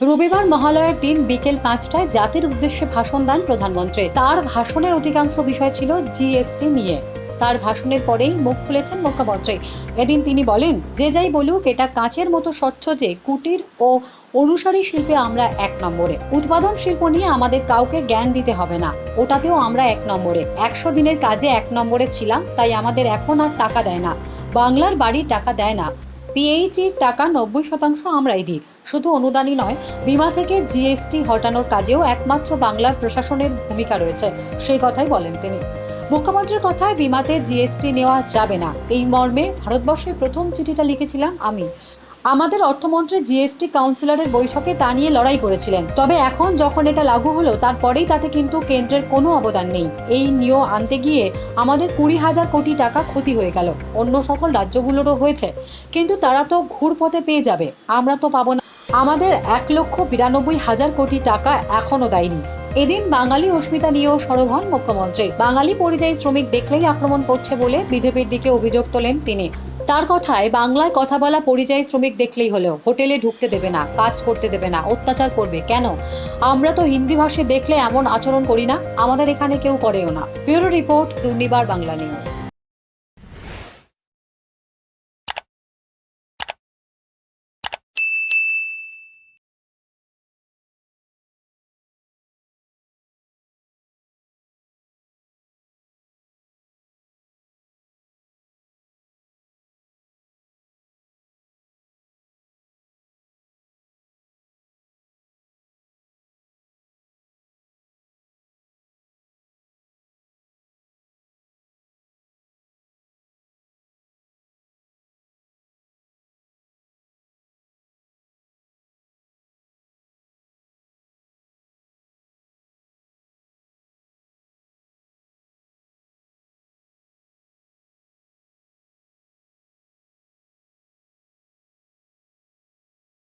রবিবার মহালয়ার দিন বিকেল পাঁচটায় জাতির উদ্দেশ্যে ভাষণ দেন প্রধানমন্ত্রী। তার ভাষণের অধিকাংশ বিষয় ছিল জিএসটি নিয়ে। তার ভাষণের পরেই মুখ খুলেছেন মুখ্যমন্ত্রী। এদিন তিনি বলেন, যে যাই বলুক, এটা কাঁচের মতো স্বচ্ছ যে কুটির ও অনুসারী শিল্পে আমরা এক নম্বরে। উৎপাদন শিল্প নিয়ে আমাদের কাউকে জ্ঞান দিতে হবে না। ওটাতেও আমরা এক নম্বরে। একশো দিনের কাজে এক নম্বরে ছিলাম, তাই আমাদের এখন আর টাকা দেয় না। বাংলার বাড়ি টাকা দেয় না। পিএইচির টাকা নব্বই শতাংশ আমরাই দিই। শুধু অনুদানই নয়, বিমা থেকে জিএসটি হটানোর কাজেও একমাত্র বাংলার প্রশাসনের ভূমিকা রয়েছে, সেই কথাই বলেন তিনি। মুখ্যমন্ত্রীর কথায় বিমাতে জিএসটি নেওয়া যাবে না। এই মর্মে ভারতবর্ষের প্রথম চিঠিটা লিখেছিলাম আমি। আমাদের অর্থমন্ত্রী জিএসটি কাউন্সিলরের বৈঠকে তা নিয়ে লড়াই করেছিলেন। তবে এখন যখন এটা লাগু হলো, তারপরেই তাতে কিন্তু কেন্দ্রের কোনো অবদান নেই। এই নিয়ম আনতে গিয়ে আমাদের কুড়ি হাজার কোটি টাকা ক্ষতি হয়ে গেল। অন্য সকল রাজ্যগুলোরও হয়েছে। কিন্তু তারা তো ঘুরপথে পেয়ে যাবে। আমরা তো পাবো না। আমাদের এক লক্ষ বিরানব্বই হাজার কোটি টাকা এখনও দেয়নি। এদিন বাঙালি অস্মিতা নিয়েও সরব হন মুখ্যমন্ত্রী। বাঙালি পরিযায়ী শ্রমিক দেখলেই আক্রমণ করছে বলে বিজেপির দিকে অভিযোগ তোলেন তিনি। তার কথায় বাংলায় কথা বলা পরিযায়ী শ্রমিক দেখলেই হলেও হোটেলে ঢুকতে দেবে না, কাজ করতে দেবে না, অত্যাচার করবে, কেন? আমরা তো হিন্দি ভাষী দেখলে এমন আচরণ করি না, আমাদের এখানে কেউ করেও না। Bureau report, Durnibar Bangla news.